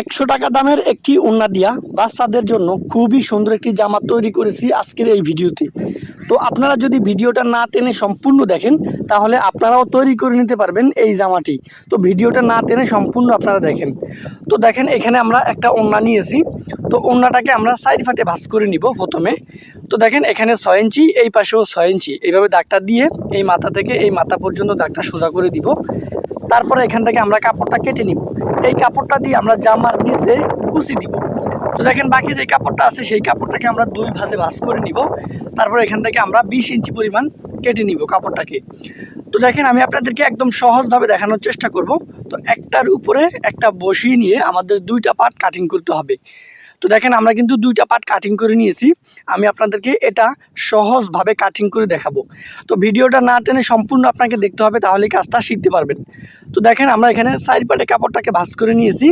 একশো টাকা দামের একটি ওড়না দিয়া বাচ্চাদের জন্য খুবই সুন্দর একটি জামা তৈরি করেছি আজকের এই ভিডিওতে। তো আপনারা যদি ভিডিওটা না টেনে সম্পূর্ণ দেখেন, তাহলে আপনারাও তৈরি করে নিতে পারবেন এই জামাটি। তো ভিডিওটা না টেনে সম্পূর্ণ আপনারা দেখেন। তো দেখেন, এখানে আমরা একটা ওড়না নিয়েছি। তো ওড়নাটাকে আমরা সাইড ফাটে ভাঁজ করে নিব প্রথমে। তো দেখেন, এখানে ছয় ইঞ্চি, এই পাশেও ছয় ইঞ্চি। এইভাবে দাগটা দিয়ে এই মাথা থেকে এই মাথা পর্যন্ত দাগটা সোজা করে দিব। তারপরে এখান থেকে আমরা কাপড়টা কেটে নিব। এই কাপড়টা দিয়ে আমরা জামার নিচে কুচি দিব। তো দেখেন বাকি যে কাপড়টা আছে, সেই কাপড়টাকে আমরা দুই ভাঁজে ভাঁজ করে নিব। তারপর এখান থেকে আমরা বিশ ইঞ্চি পরিমাণ কেটে নিব কাপড়টাকে। তো দেখেন আমি আপনাদেরকে একদম সহজভাবে দেখানোর চেষ্টা করব। তো একটার উপরে একটা বসিয়ে নিয়ে আমাদের দুইটা পার্ট কাটিং করতে হবে। তো দেখেন, আমরা কিন্তু দুইটা পার্ট কাটিং করে নিয়েছি। আমি আপনাদেরকে এটা সহজভাবে কাটিং করে দেখাবো। তো ভিডিওটা না টেনে সম্পূর্ণ আপনাকে দেখতে হবে তাহলে কাজটা শিখতে পারবেন। তো দেখেন, আমরা এখানে সাইড পার্টে কাপড়টাকে ভাঁজ করে নিয়েছি।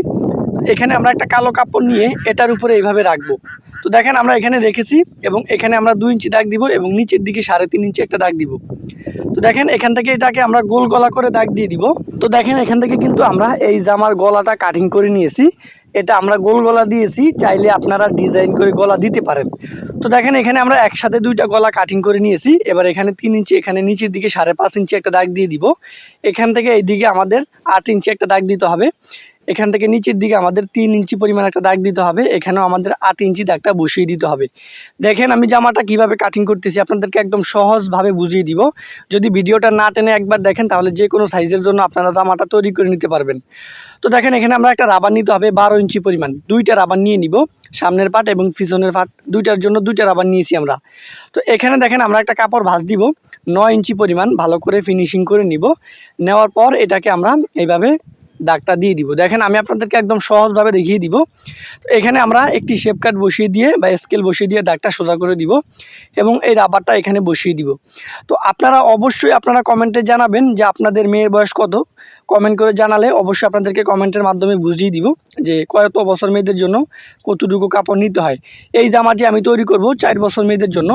এখানে আমরা একটা কালো কাপড় নিয়ে এটার উপরে এইভাবে রাখব। তো দেখেন, আমরা এখানে রেখেছি এবং এখানে আমরা দুই ইঞ্চি দাগ দিব এবং নিচের দিকে সাড়ে তিন ইঞ্চি একটা দাগ দিব। তো দেখেন, এখান থেকে এটাকে আমরা গোল গলা করে দাগ দিয়ে দিব। তো দেখেন, এখান থেকে কিন্তু আমরা এই জামার গলাটা কাটিং করে নিয়েছি। এটা আমরা গোল গলা দিয়েছি, চাইলে আপনারা ডিজাইন করে গলা দিতে পারেন। তো দেখেন, এখানে আমরা একসাথে দুইটা গলা কাটিং করে নিয়েছি। এবার এখানে তিন ইঞ্চি, এখানে নিচের দিকে সাড়ে পাঁচ ইঞ্চি একটা দাগ দিয়ে দিব। এখান থেকে এই দিকে আমাদের আট ইঞ্চি একটা দাগ দিতে হবে। এখান থেকে নিচের দিকে আমাদের তিন ইঞ্চি পরিমাণ একটা দাগ দিতে হবে। এখানেও আমাদের আট ইঞ্চি দাগটা বসিয়ে দিতে হবে। দেখেন আমি জামাটা কীভাবে কাটিং করতেছি, আপনাদেরকে একদম সহজভাবে বুঝিয়ে দিব। যদি ভিডিওটা না টেনে একবার দেখেন, তাহলে যে কোনো সাইজের জন্য আপনারা জামাটা তৈরি করে নিতে পারবেন। তো দেখেন, এখানে আমরা একটা রাবার নিতে হবে, বারো ইঞ্চি পরিমাণ। দুইটা রাবার নিয়ে নিব, সামনের পাট এবং পিছনের পাট। দুইটার জন্য দুইটা রাবার নিয়েছি আমরা। তো এখানে দেখেন, আমরা একটা কাপড় ভাঁজ দিব, নয় ইঞ্চি পরিমাণ ভালো করে ফিনিশিং করে নিব। নেওয়ার পর এটাকে আমরা এইভাবে দাগটা দিয়ে দিব। দেখেন, আমি আপনাদেরকে একদম সহজভাবে দেখিয়ে দিব। তো এখানে আমরা একটি শেপ কাট বসিয়ে দিয়ে বা স্কেল বসিয়ে দিয়ে দাগটা সোজা করে দিব এবং এই রাবারটা এখানে বসিয়ে দিব। তো আপনারা অবশ্যই আপনারা কমেন্টে জানাবেন যে আপনাদের মেয়ের বয়স কত। কমেন্ট করে জানালে অবশ্যই আপনাদেরকে কমেন্টের মাধ্যমে বুঝিয়ে দিব যে কত বছর মেয়েদের জন্য কতটুকু কাপড় নিতে হয়। এই জামাটি আমি তৈরি করব চার বছর মেয়েদের জন্য।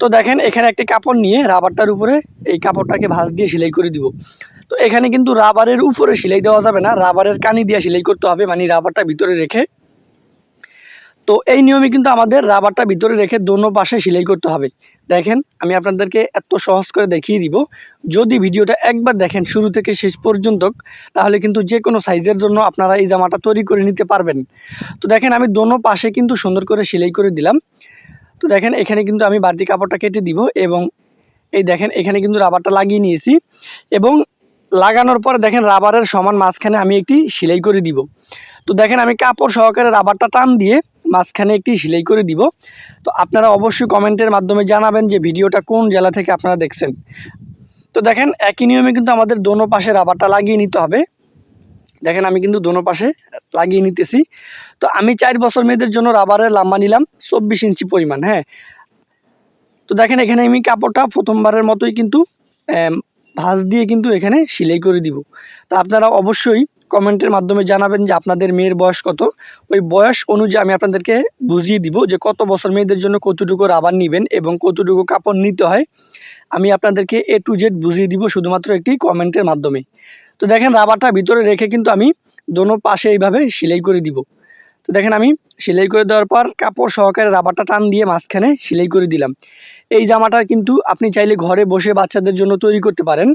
তো দেখেন, এখানে একটি কাপড় নিয়ে রাবারটার উপরে এই কাপড়টাকে ভাঁজ দিয়ে সেলাই করে দিব। তো এখানে কিন্তু রাবারের উপরে সেলাই দেওয়া যাবে না, রাবারের কানি দিয়ে সেলাই করতে হবে মানে রাবারটা ভিতরে রেখে। তো এই নিয়মে কিন্তু আমাদের রাবারটা ভিতরে রেখে দোনো পাশে সেলাই করতে হবে। দেখেন, আমি আপনাদেরকে এত সহজ করে দেখিয়ে দিব। যদি ভিডিওটা একবার দেখেন শুরু থেকে শেষ পর্যন্ত, তাহলে কিন্তু যে কোনো সাইজের জন্য আপনারা এই জামাটা তৈরি করে নিতে পারবেন। তো দেখেন, আমি দোনো পাশে কিন্তু সুন্দর করে সেলাই করে দিলাম। তো দেখেন, এখানে কিন্তু আমি বাড়তি কাপড়টা কেটে দিব এবং এই দেখেন, এখানে কিন্তু রাবারটা লাগিয়ে নিয়েছি। এবং লাগানোর পর দেখেন রাবারের সমান মাঝখানে আমি একটি সেলাই করে দিব। তো দেখেন আমি কাপড় সহকারে রাবারটা টান দিয়ে মাঝখানে একটি সেলাই করে দিব। তো আপনারা অবশ্যই কমেন্টের মাধ্যমে জানাবেন যে ভিডিওটা কোন জেলা থেকে আপনারা দেখছেন। তো দেখেন একই নিয়মে কিন্তু আমাদের দোনো পাশে রাবারটা লাগিয়ে নিতে হবে। দেখেন আমি কিন্তু দোনো পাশে লাগিয়ে নিতেছি। তো আমি চার বছর মেয়েদের জন্য রাবারের লাম্বা নিলাম, চব্বিশ ইঞ্চি পরিমাণ হ্যাঁ। তো দেখেন এখানে আমি কাপড়টা প্রথমবারের মতোই কিন্তু ভাঁজ দিয়ে কিন্তু এখানে সেলাই করে দিব। তো আপনারা অবশ্যই কমেন্টের মাধ্যমে জানাবেন যে আপনাদের মেয়ের বয়স কত। ওই বয়স অনুযায়ী আমি আপনাদেরকে বুঝিয়ে দিব যে কত বছর মেয়েদের জন্য কতটুকু রাবার নেবেন এবং কতটুকু কাপড় নিতে হয়। আমি আপনাদেরকে এ টু জেড বুঝিয়ে দিব শুধুমাত্র একটি কমেন্টের মাধ্যমে। তো দেখেন রাবারটা ভিতরে রেখে কিন্তু আমি দোনো পাশে এইভাবে সেলাই করে দিব। তো দেখেন আমি সেলাই করে দেওয়ার পর কাপড় সহকারে রাবারটা টান দিয়ে মাঝখানে সেলাই করে দিলাম। এই জামাটা কিন্তু আপনি চাইলে ঘরে বসে বাচ্চাদের জন্য তৈরি করতে পারেন।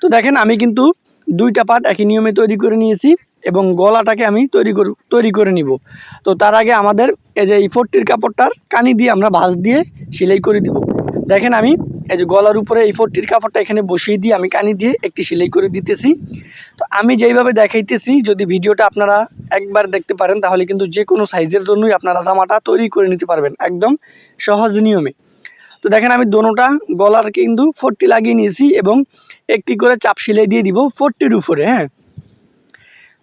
তো দেখেন, আমি কিন্তু দুইটা পার্ট একই নিয়মে তৈরি করে নিয়েছি এবং গলাটাকে আমি তৈরি করে তৈরি করে নিব। তো তার আগে আমাদের এই যে এই ফোরটির কাপড়টার কানি দিয়ে আমরা ভাঁজ দিয়ে সেলাই করে দিব। দেখেন, আমি এই যে গলার উপরে এই ফোরটির কাপড়টা এখানে বসিয়ে দিয়ে আমি কানি দিয়ে একটি সেলাই করে দিতেছি। তো আমি যেইভাবে দেখাইতেছি, যদি ভিডিওটা আপনারা একবার দেখতে পারেন, তাহলে কিন্তু যে কোনো সাইজের জন্যই আপনারা জামাটা তৈরি করে নিতে পারবেন, একদম সহজ নিয়মে। তো দেখেন আমি দোনোটা গলার কিন্তু ফোরটি লাগিয়ে নিয়েছি এবং একটি করে চাপ সেলাই দিয়ে দিব ফোরটির উপরে হ্যাঁ?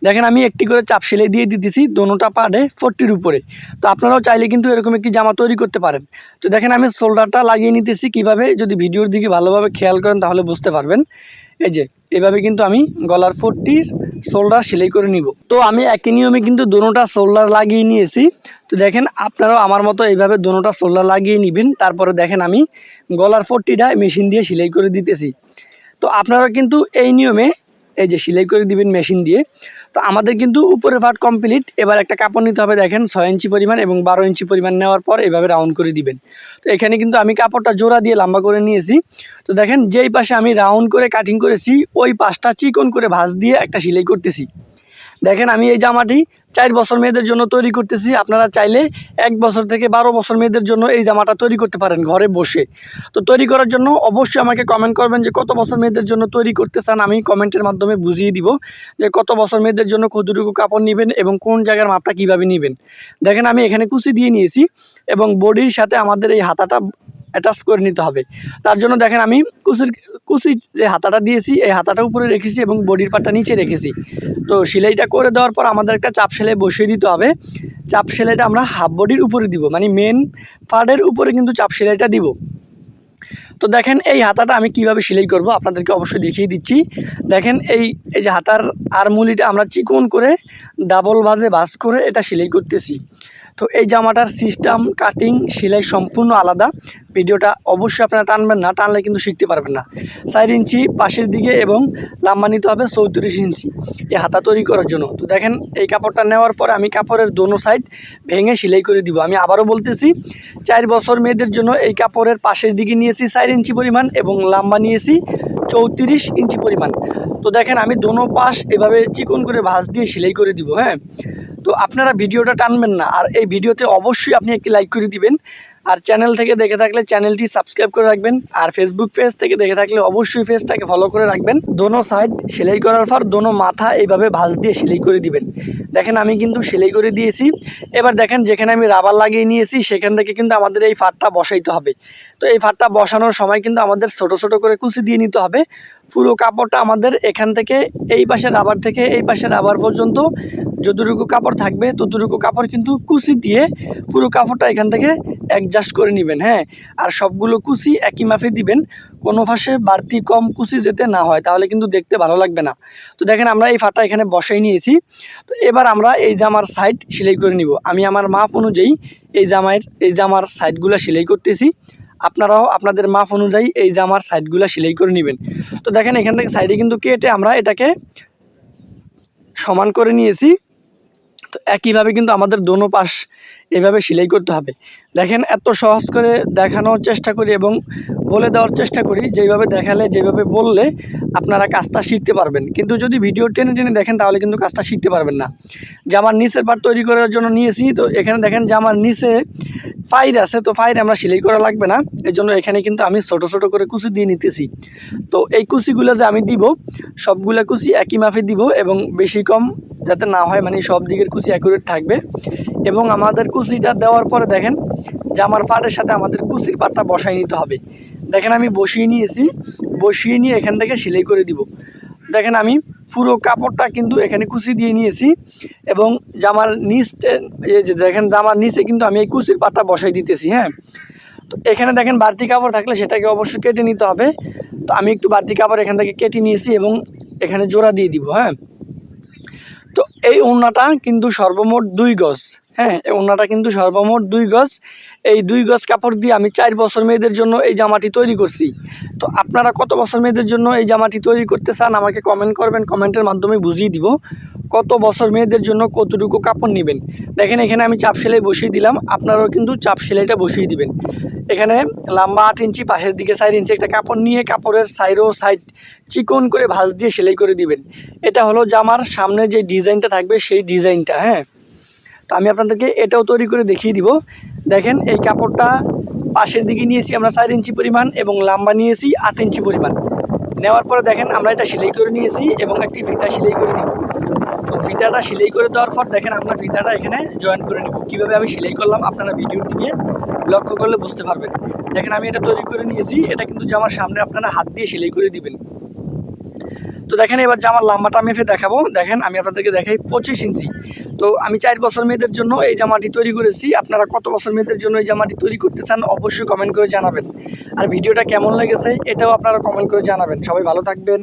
দেখেন আমি একটি করে চাপ সেলাই দিয়ে দিতেছি দোনোটা পাড়ে ফোরটির উপরে। তো আপনারাও চাইলে কিন্তু এরকম একটি জামা তৈরি করতে পারেন। তো দেখেন আমি শোল্ডারটা লাগিয়ে নিতেছি। কীভাবে? যদি ভিডিওর দিকে ভালোভাবে খেয়াল করেন তাহলে বুঝতে পারবেন। এই যে, এভাবে কিন্তু আমি গলার ফোরটির শোল্ডার সেলাই করে নিব। তো আমি একই নিয়মে কিন্তু দোনোটা শোল্ডার লাগিয়ে নিয়েছি। তো দেখেন, আপনারাও আমার মতো এইভাবে দোনোটা শোল্ডার লাগিয়ে নেবেন। তারপরে দেখেন, আমি গলার ফোরটিটা মেশিন দিয়ে সেলাই করে দিতেছি। তো আপনারা কিন্তু এই নিয়মে এই যে, সেলাই করে দিবেন মেশিন দিয়ে। তো আমাদের কিন্তু উপরের ভাট কমপ্লিট এবার একটা কাপড় নিতে হবে, দেখেন, ছয় ইঞ্চি পরিমাণ এবং বারো ইঞ্চি পরিমাণ নেওয়ার পর এভাবে রাউন্ড করে দিবেন। তো এখানে কিন্তু আমি কাপড়টা জোড়া দিয়ে লম্বা করে নিয়েছি। তো দেখেন, যেই পাশে আমি রাউন্ড করে কাটিং করেছি, ওই পাশটা চিকন করে ভাঁজ দিয়ে একটা সেলাই করতেছি। দেখেন, আমি এই জামাটি চার বছর মেয়েদের জন্য তৈরি করতেছি। আপনারা চাইলে এক বছর থেকে বারো বছর মেয়েদের জন্য এই জামাটা তৈরি করতে পারেন ঘরে বসে। তো তৈরি করার জন্য অবশ্যই আমাকে কমেন্ট করবেন যে কত বছর মেয়েদের জন্য তৈরি করতে চান আমি কমেন্টের মাধ্যমে বুঝিয়ে দিব যে কত বছর মেয়েদের জন্য কতটুকু কাপড় নেবেন এবং কোন জায়গার মাপটা কীভাবে নেবেন। দেখেন, আমি এখানে কুচি দিয়ে নিয়েছি এবং বডির সাথে আমাদের এই হাতাটা অ্যাটাচ করে নিতে হবে। তার জন্য দেখেন আমি কুচির কুচি যে হাতাটা দিয়েছি, এই হাতাটা উপরে রেখেছি এবং বডির পাটটা নিচে রেখেছি। তো সেলাইটা করে দেওয়ার পর আমাদের একটা চাপ সেলাই বসিয়ে দিতে হবে। চাপ সেলাইটা আমরা হাফ বডির উপরে দিব মানে মেন পার্টের উপরে কিন্তু চাপ সেলাইটা দিব। তো দেখেন এই হাতাটা আমি কীভাবে সেলাই করব আপনাদেরকে অবশ্যই দেখিয়ে দিচ্ছি। দেখেন এই এই যে হাতার আরমুলিটা আমরা চিকন করে ডাবল ভাজে ভাজ করে এটা সেলাই করতেছি। তো এই জামাটার সিস্টেম কাটিং সেলাই সম্পূর্ণ আলাদা। ভিডিওটা অবশ্যই আপনারা টানবেন না, টানলে কিন্তু শিখতে পারবেন না। চার ইঞ্চি পাশের দিকে এবং লাম্বা নিতে হবে চৌত্রিশ ইঞ্চি এই হাতা তৈরি করার জন্য। তো দেখেন, এই কাপড়টা নেওয়ার পরে আমি কাপড়ের দোনো সাইড ভেঙে সেলাই করে দিব। আমি আবারও বলতেছি, চার বছর মেয়েদের জন্য এই কাপড়ের পাশের দিকে নিয়েছি চার ইঞ্চি পরিমাণ এবং লাম্বা নিয়েছি চৌত্রিশ ইঞ্চি পরিমাণ। তো দেখেন, আমি দোনো পাশ এভাবে চিকন করে ভাঁজ দিয়ে সেলাই করে দিব হ্যাঁ? তো আপনারা ভিডিওটা টানবেন না। আর এই ভিডিওতে অবশ্যই আপনি একটি লাইক করে দিবেন। আর চ্যানেল থেকে দেখে থাকলে চ্যানেলটি সাবস্ক্রাইব করে রাখবেন। আর ফেসবুক পেজ থেকে দেখে থাকলে অবশ্যই পেজটাকে ফলো করে রাখবেন। দোনো সাইড সেলাই করার পর দোনো মাথা এইভাবে ভাঁজ দিয়ে সেলাই করে দিবেন। দেখেন আমি কিন্তু সেলাই করে দিয়েছি। এবার দেখেন যেখানে আমি রাবার লাগিয়ে নিয়েছি, সেখান থেকে কিন্তু আমাদের এই ফাটটা বসাইতে হবে। তো এই ফাটটা বসানোর সময় কিন্তু আমাদের ছোট ছোট করে কুচি দিয়ে নিতে হবে। পুরো কাপড়টা আমাদের এখান থেকে, এই পাশে রাবার থেকে এই পাশে রাবার পর্যন্ত যতটুকু কাপড় থাকবে, ততটুকু কাপড় কিন্তু কুচি দিয়ে পুরো কাপড়টা এখান থেকে অ্যাডজাস্ট করে নেবেন হ্যাঁ? আর সবগুলো কুচি একই মাফে দিবেন, কোনো ফাঁসে বাড়তি কম কুচি যেতে না হয়, তাহলে কিন্তু দেখতে ভালো লাগবে না। তো দেখেন আমরা এই ফাটা এখানে বসাই নিয়েছি, তো এবার আমরা এই জামার সাইড সেলাই করে নিব। আমি আমার মাপ অনুযায়ী এই জামার এই জামার সাইডগুলো সেলাই করতেছি। আপনারাও আপনাদের মাপ অনুযায়ী এই জামার সাইডগুলো সেলাই করে নেবেন। তো দেখেন এখান থেকে সাইডে কিন্তু কেটে আমরা এটাকে সমান করে নিয়েছি। তো একইভাবে কিন্তু আমাদের দোনো পাশ এভাবে সেলাই করতে হবে। দেখেন এত সহজ করে দেখানোর চেষ্টা করি এবং বলে দেওয়ার চেষ্টা করি, যেভাবে দেখালে, যেভাবে বললে আপনারা কাজটা শিখতে পারবেন। কিন্তু যদি ভিডিও টেনে টেনে দেখেন, তাহলে কিন্তু কাজটা শিখতে পারবেন না। জামার নিচের পাট তৈরি করার জন্য নিয়েছি, তো এখানে দেখেন জামার নিচে ফাইর আছে, তো ফাইর আমরা সেলাই করা লাগবে না। এই জন্য এখানে কিন্তু আমি ছোট ছোট করে কুচি দিয়ে নিতেছি। তো এই কুচিগুলো যে আমি দিব, সবগুলো কুচি একই মাফে দিব এবং বেশি কম যাতে না হয় মানে সব দিকের কুচি অ্যাকুরেট থাকবে। এবং আমাদের কুচিটা দেওয়ার পরে দেখেন, জামার পাটের সাথে আমাদের কুচির পাটটা বসাই নিতে হবে। দেখেন আমি বসিয়ে নিয়েছি, বসিয়ে নিয়ে এখান থেকে সেলাই করে দিব। দেখেন আমি পুরো কাপড়টা কিন্তু এখানে কুচি দিয়ে নিয়েছি এবং জামার নিচে, এই যে দেখেন জামার নিচে কিন্তু আমি এই কুচির পাটটা বসাই দিতেছি হ্যাঁ। তো এখানে দেখেন বাড়তি কাপড় থাকলে সেটাকে অবশ্যই কেটে নিতে হবে। তো আমি একটু বাড়তি কাপড় এখান থেকে কেটে নিয়েছি এবং এখানে জোড়া দিয়ে দিব হ্যাঁ। তো এই ওড়নাটা কিন্তু সর্বমোট দুই গজ। হ্যাঁ এই ওড়নাটা কিন্তু সর্বমোট দুই গজ। এই দুই গজ কাপড় দিয়ে আমি চার বছর মেয়েদের জন্য এই জামাটি তৈরি করছি। তো আপনারা কত বছর মেয়েদের জন্য এই জামাটি তৈরি করতে চান, আমাকে কমেন্ট করবেন কমেন্টের মাধ্যমে বুঝিয়ে দিব। কত বছর মেয়েদের জন্য কতটুকু কাপড় নেবেন? দেখেন, এখানে আমি চাপ সেলাই বসিয়ে দিলাম, আপনারাও কিন্তু চাপ সেলাইটা বসিয়ে দিবেন। এখানে লম্বা আট ইঞ্চি, পাশের দিকে চার ইঞ্চি একটা কাপড় নিয়ে কাপড়ের সাইডও সাইড চিকন করে ভাঁজ দিয়ে সেলাই করে দিবেন। এটা হলো জামার সামনে যে ডিজাইনটা থাকবে, সেই ডিজাইনটা হ্যাঁ। তো আমি আপনাদেরকে এটাও তৈরি করে দেখিয়ে দিব। দেখেন, এই কাপড়টা পাশের দিকে নিয়েছি আমরা চার ইঞ্চি পরিমাণ এবং লম্বা নিয়েছি আট ইঞ্চি পরিমাণ। নেওয়ার পরে দেখেন, আমরা এটা সেলাই করে নিয়েছি এবং একটি ফিতা সেলাই করে নিব। তো ফিতাটা সেলাই করে দেওয়ার পর দেখেন, আমরা ফিতাটা এখানে জয়েন করে নিব। কীভাবে আমি সেলাই করলাম আপনারা ভিডিওর দিকে লক্ষ্য করলে বুঝতে পারবেন। দেখেন, আমি এটা তৈরি করে নিয়েছি। এটা কিন্তু জামার সামনে আপনারা হাত দিয়ে সেলাই করে দিবেন। তো দেখেন, এবার জামার লম্বাটা মেপে দেখাবো। দেখেন, আমি আপনাদেরকে দেখাই পঁচিশ ইঞ্চি। তো আমি চার বছর মেয়েদের জন্য এই জামাটি তৈরি করেছি। আপনারা কত বছর মেয়েদের জন্য এই জামাটি তৈরি করতে চান অবশ্যই কমেন্ট করে জানাবেন। আর ভিডিওটা কেমন লেগেছে এটাও আপনারা কমেন্ট করে জানাবেন। সবাই ভালো থাকবেন।